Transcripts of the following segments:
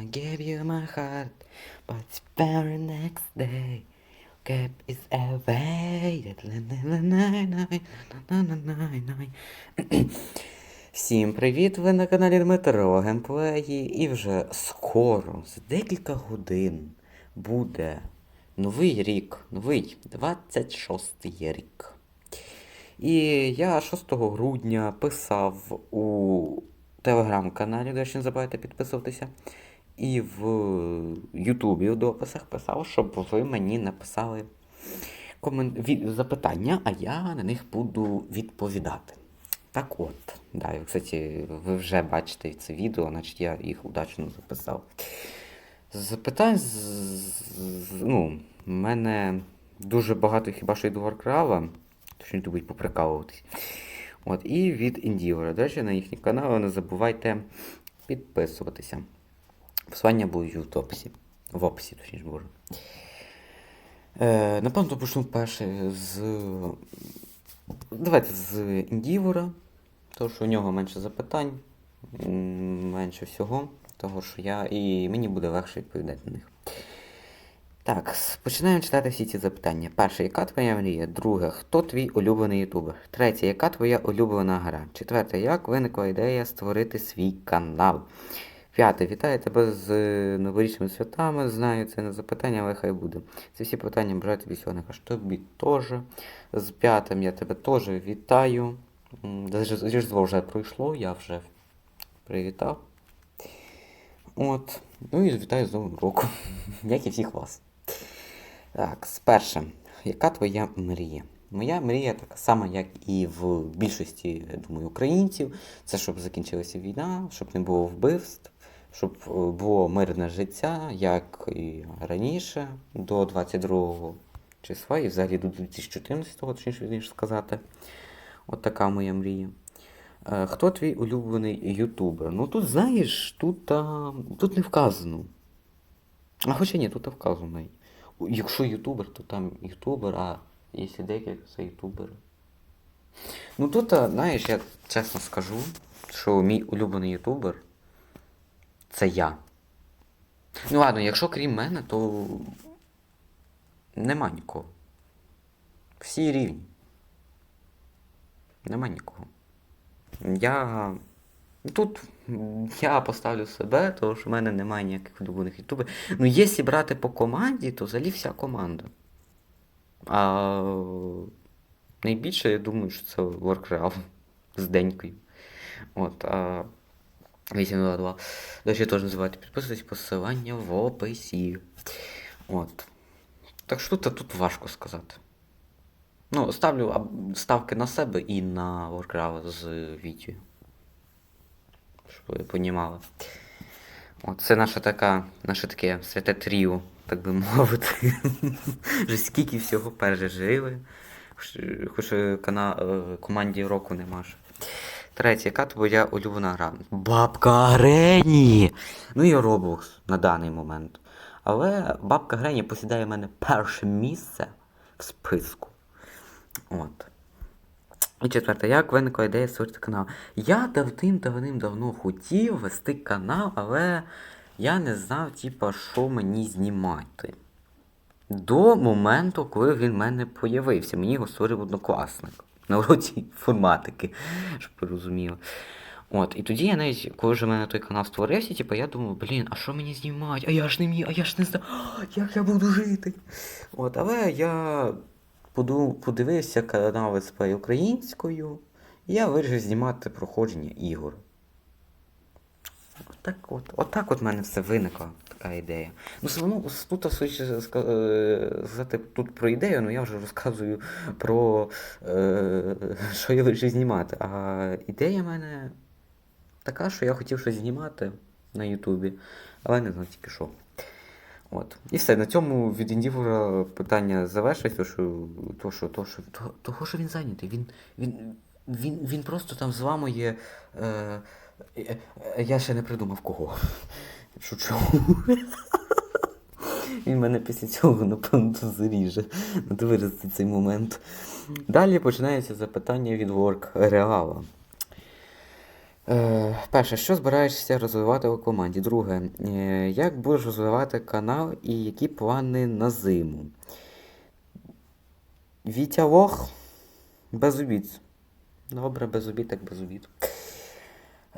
I gave you my heart, but the very next day kept it away. Всім привіт! Ви на каналі Дмитро Геймплеї і вже скоро, за декілька годин, буде новий рік, новий 26-й рік. І я 6 грудня писав у телеграм-каналі, де ще не забувайте підписуватися. І в Ютубі у дописах писав, щоб ви мені написали комен... від... запитання, а я на них буду відповідати. Так от, да, і, кстати, ви вже бачите це відео, значить я їх удачно записав. Запитань, ну, в мене дуже багато хіба що від Warcraft, що він любить поприкалуватись. От, і від Індівера. До речі, на їхні канали не забувайте підписуватися. Посилання будуть в описі. В описі, точніше боже. Е, напевно, почну перше з. Давайте з Індівора. Тому що у нього менше запитань, менше всього. Того, що я. І мені буде легше відповідати на них. Так, починаємо читати всі ці запитання. Перше, яка твоя мрія? Друге, хто твій улюблений ютубер? Третє, яка твоя улюблена гра? Четверте, як виникла ідея створити свій канал? П'яте, вітаю тебе з е, новорічними святами. Знаю, це не запитання, але хай буде. Це всі питання бажаю тобі всього найкраще. Тобі теж. З п'ятим я тебе теж вітаю. Різдво вже пройшло, я вже привітав. От. Ну і вітаю з Новим роком, як і всіх вас. Так, сперше, яка твоя мрія? Моя мрія така сама, як і в більшості, я думаю, українців. Це щоб закінчилася війна, щоб не було вбивств, щоб е, було мирне життя, як і раніше, до 22 числа, і взагалі до 2014-го, точніше ніж сказати. От така моя мрія. Е, Хто твій улюблений ютубер? Ну тут, знаєш, тут, а, тут не вказано. А хоча ні, тут вказано. Якщо ютубер, то там ютубер, а якщо декілька, це ютубери. Ну тут, а, знаєш, я чесно скажу, що мій улюблений ютубер це я. Ну ладно, якщо крім мене, то нема нікого. Всі рівні. Нема нікого. Я. Тут я поставлю себе, тому що в мене немає ніяких улюблених ютуберів. Ну, якщо брати по команді, то взагалі вся команда. А найбільше, я думаю, що це Warcraft з денькою. От, а 822. До речі, теж називайте підписуйтесь, посилання в описі. От. Так що тут, тут важко сказати. Ну, ставлю ставки на себе і на Warcraft з Вітію. Щоб ви понімали. От це наша така, наше таке святе тріо, так би мовити. Вже скільки всього пережили. Хоч, е, е, команді року нема ж. Третє, яка твоя улюблена гра? Бабка Грені! Ну і Roblox на даний момент. Але бабка Грені посідає в мене перше місце в списку. От. І четверте, як виникла ідея створити канал? Я давним-давним-давно хотів вести канал, але я не знав, типа, що мені знімати. До моменту, коли він в мене появився. Мені його створив однокласник на уроці інформатики, щоб ви розуміли. От, і тоді я навіть, коли вже в мене той канал створився, типу, я думав, блін, а що мені знімати? А я ж не міг, а я ж не знаю, як я буду жити. От, але я подивився канал Летсплей українською, і я вирішив знімати проходження ігор. Отак от, отак от в мене все виникла така ідея. Ну, одно тут судячи ска- е, сказати тут про ідею, ну я вже розказую про е, що я вирішив знімати. А ідея в мене така, що я хотів щось знімати на Ютубі, але не знаю тільки що. От. І все, на цьому від Індівора питання завершить, то що, то, що, то, що, то, того, що він зайнятий. Він, він, він, він просто там зламує. Е, е, е, я ще не придумав кого. Шучу. Він мене після цього, напевно, заріже. Надо вирізати цей момент. Далі починається запитання від Work Реала. Е, перше, що збираєшся розвивати у команді? Друге, е, як будеш розвивати канал і які плани на зиму? Вітя Лох без обід. Добре, без обід, так без обід.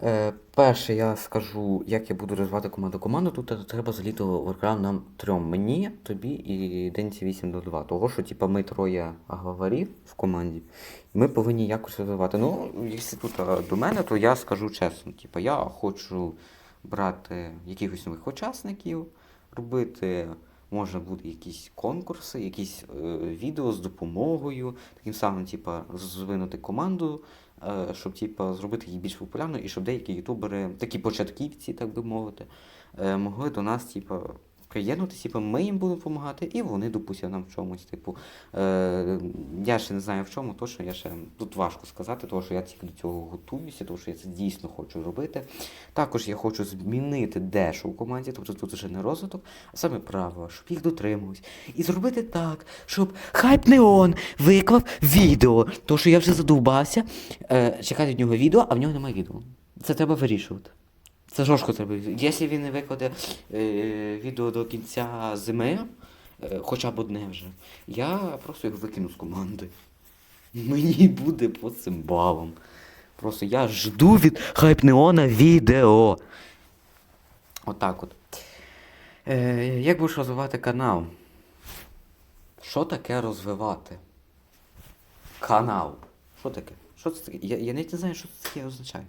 Е, перше, я скажу, як я буду розвивати команду. Команду тут треба заліти Warcraft нам трьом. Мені, тобі і Денці 8 до 2. Того, що типа, ми троє главарів в команді, ми повинні якось розвивати. Ну, якщо тут до мене, то я скажу чесно, типа, я хочу брати якихось нових учасників, робити. Може бути якісь конкурси, якісь е, відео з допомогою, таким самим, типа, розвинути команду, е, щоб типу, зробити її більш популярною, і щоб деякі ютубери, такі початківці, так би мовити, е, могли до нас, типа, приєднатися, типа, ми їм будемо допомагати, і вони допустять нам в чомусь. Типу, е, я ще не знаю в чому, точно я ще тут важко сказати, тому що я тільки до цього готуюся, тому що я це дійсно хочу робити. Також я хочу змінити дещо у команді, тобто тут вже не розвиток, а саме правила, щоб їх дотримувались. І зробити так, щоб Хайп Неон виклав відео. Тому що я вже задовбався е, чекати від нього відео, а в нього немає відео. Це треба вирішувати. Це жорстко треба. Якщо він не викладе е, відео до кінця зими, е, хоча б одне вже, я просто його викину з команди. Мені буде по цим балам. Просто я жду від Хайп Неона відео. Отак от. Е, як будеш розвивати канал? Що таке розвивати? Канал. Що таке? Що це таке? Я, я навіть не знаю, що це таке означає.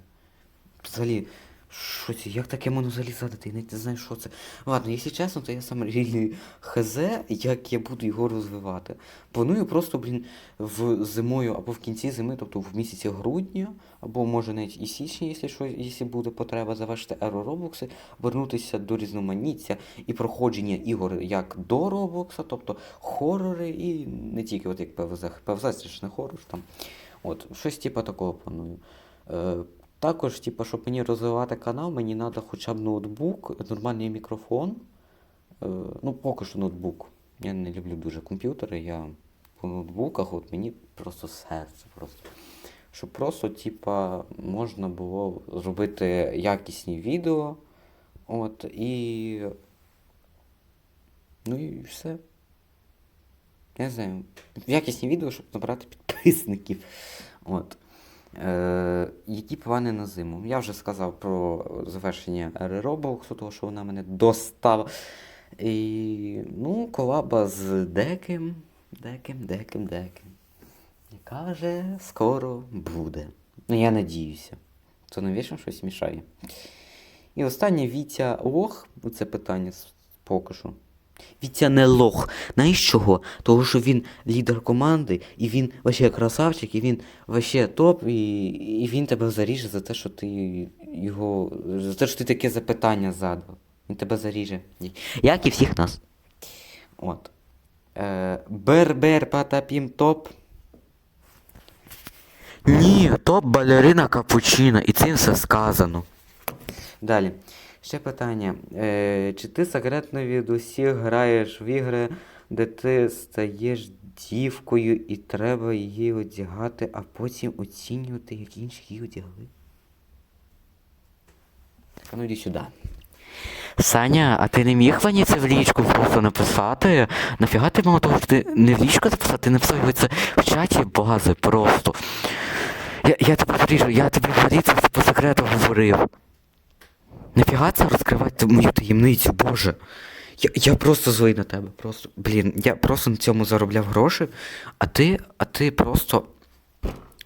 Взагалі, що це? Як таке можна взагалі задати? Я не знаю, що це. Ладно, якщо чесно, то я сам рілі хз, як я буду його розвивати. Планую просто, блін, в зимою або в кінці зими, тобто в місяці грудня, або може навіть і січні, якщо що, якщо буде потреба завершити еру Роблокси, вернутися до різноманіття і проходження ігор як до Роблокса, тобто хорори і не тільки от як ПВЗ. ПВЗ це ж не хорор там. От, щось типу такого планую. Також, типу, щоб мені розвивати канал, мені треба хоча б ноутбук, нормальний мікрофон. Е, ну, поки що ноутбук. Я не люблю дуже комп'ютери, я по ноутбуках, от мені просто серце просто. Щоб просто, типа, можна було зробити якісні відео. От, і. Ну і все. Я знаю. Якісні відео, щоб набрати підписників. От. Е, які плани на зиму? Я вже сказав про завершення Roblox, того, що вона мене достала. І, ну, колаба з Деким, Деким, Деким, Деким. Яка вже скоро буде. Ну, я надіюся. То навіщо щось мішає. І останнє Вітя Лох, це питання поки що. Вітя не лох. Знаєш чого? Тому що він лідер команди, і він вообще красавчик, і він вообще топ, і, і він тебе заріже за те, що ти його. За те, що ти таке запитання задав. Він тебе заріже. Як і всіх нас. От. Е, Бер-бер патапім топ. Ні, топ балерина капучино, і цим все сказано. Далі. Ще питання. Е, чи ти секретно від усіх граєш в ігри, де ти стаєш дівкою і треба її одягати, а потім оцінювати, як інші її одягли? Так, ну йди сюди. Саня, а ти не міг мені це в лічку просто написати? Нафіга ти мало того, що ти не в лічку написати, ти написав його це в чаті бази просто. Я, я тебе виріжу, я тобі це по секрету говорив. Нафіга це розкривати мою таємницю, боже. Я, я просто злий на тебе. Просто. Блін, я просто на цьому заробляв гроші, а ти, а ти просто.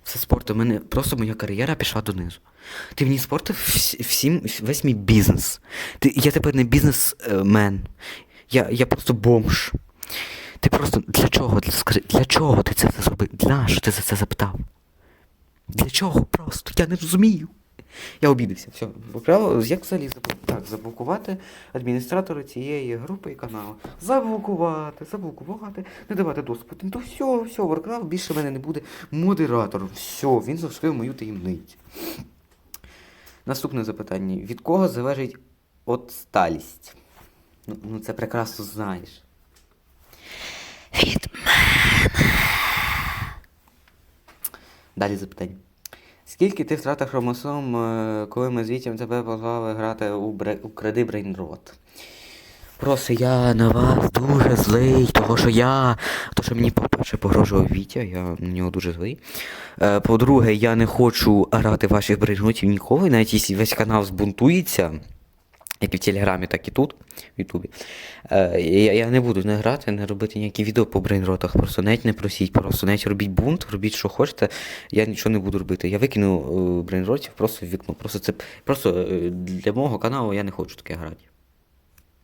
Все спорту, мене просто моя кар'єра пішла донизу. Ти мені спортив всім, весь мій бізнес. Ти, я тепер не бізнесмен. Я, я просто бомж. Ти просто для чого? Для, скажи, для чого ти це зробив? Для що ти за це запитав? Для чого просто? Я не розумію. Я обідався. Все. Поправило, як взагалі забу... так, заблокувати адміністратора цієї групи і каналу. Заблокувати, заблокувати, не давати доступу. Ну то все, все, Warcraft більше в мене не буде модератором. Все, він розкрив мою таємницю. Наступне запитання. Від кого залежить отсталість? Ну, ну це прекрасно знаєш. Від мене. Далі запитання. Скільки ти втратив хромосом, е, коли ми з Вітям тебе позвали грати у, бре... у кради Брейнрот? Просто я на вас дуже злий, того що я. То, що мені, по-перше, погрожував Вітя, я на нього дуже злий. Е, по-друге, я не хочу грати ваших брейнротів ніколи, навіть якщо весь канал збунтується, як і в Телеграмі, так і тут, в Ютубі. Е, я, я не буду не грати, не робити ніякі відео по брейнротах. Просто навіть не просіть, просто навіть робіть бунт, робіть, що хочете. Я нічого не буду робити. Я викину е, брейнротів просто в вікно. Просто це просто е, для мого каналу я не хочу таке грати.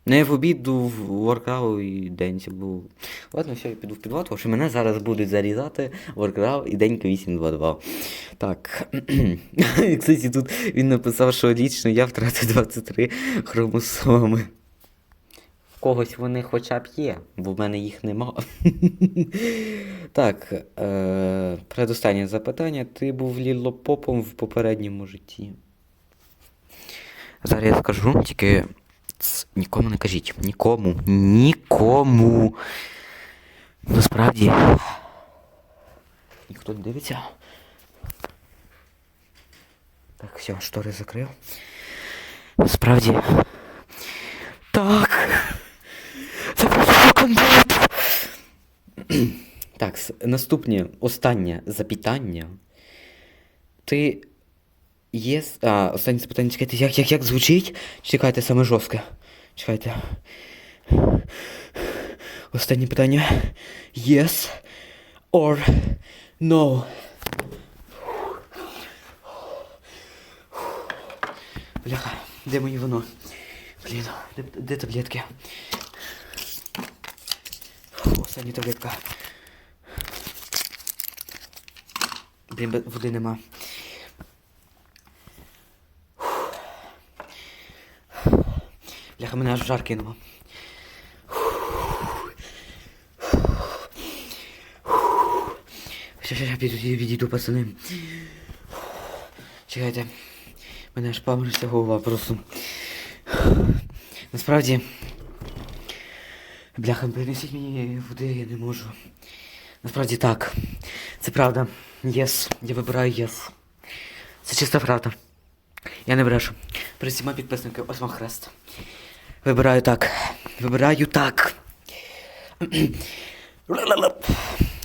Не в обіду в Warcraft і Денці був. Ладно, все, я піду в підвал, тому що мене зараз будуть зарізати Warcraft і Денька 822. Так. І, Кстати, тут він написав, що лічно я втратив 23 хромосоми. В когось вони хоча б є, бо в мене їх нема. так, е- предостаннє запитання. Ти був лілопопом в попередньому житті. Зараз я скажу, тільки нікому не кажіть. Нікому. Нікому. Насправді. Ніхто не дивиться. Так, все, штори закрив. Насправді. Так. Це просто контент. Так, с- наступне, останнє запитання. Ти є. с- А, останнє запитання, чекайте, як, як, як звучить? Чекайте, саме жорстке. Чекайте. Останнє питання. Yes or no? Бляха, де моє воно? Блін, де, де таблетки? Фу, Остання таблетка. Блін, бе- води нема. Мене аж в жар кинуло. Ща, піду, відійду, пацани. Чекайте. Мене аж паморочиться голова просто. Насправді. Бляха, принесіть мені води, я не можу. Насправді так. Це правда. Єс. Я вибираю єс. Це чиста правда. Я не брешу. При всіма підписниками, ось вам хрест. Вибираю так. Вибираю так.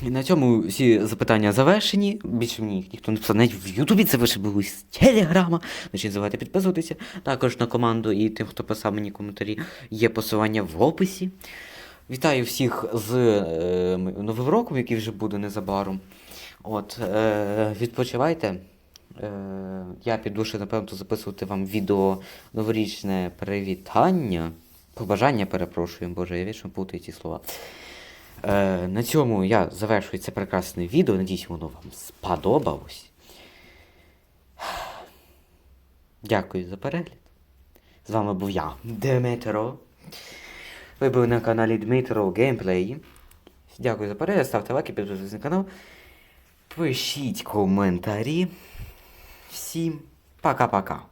І на цьому всі запитання завершені. Більше мені їх ніхто не писав. Навіть в Ютубі це вище було з Телеграма. Значить, давайте підписуватися. Також на команду і тим, хто писав мені коментарі, є посилання в описі. Вітаю всіх з е, Новим роком, який вже буде незабаром. От, е, відпочивайте. Е, я піду ще, напевно, записувати вам відео новорічне привітання. Побажання, перепрошую, боже, я вічно путаю ці слова. Е, на цьому я завершую це прекрасне відео. Надіюсь, воно вам сподобалось. Дякую за перегляд. З вами був я, Дмитро. Ви були на каналі Дмитро Геймплей. Дякую за перегляд, ставте лайки, підписуйтесь на канал. Пишіть коментарі. Всім пока-пока.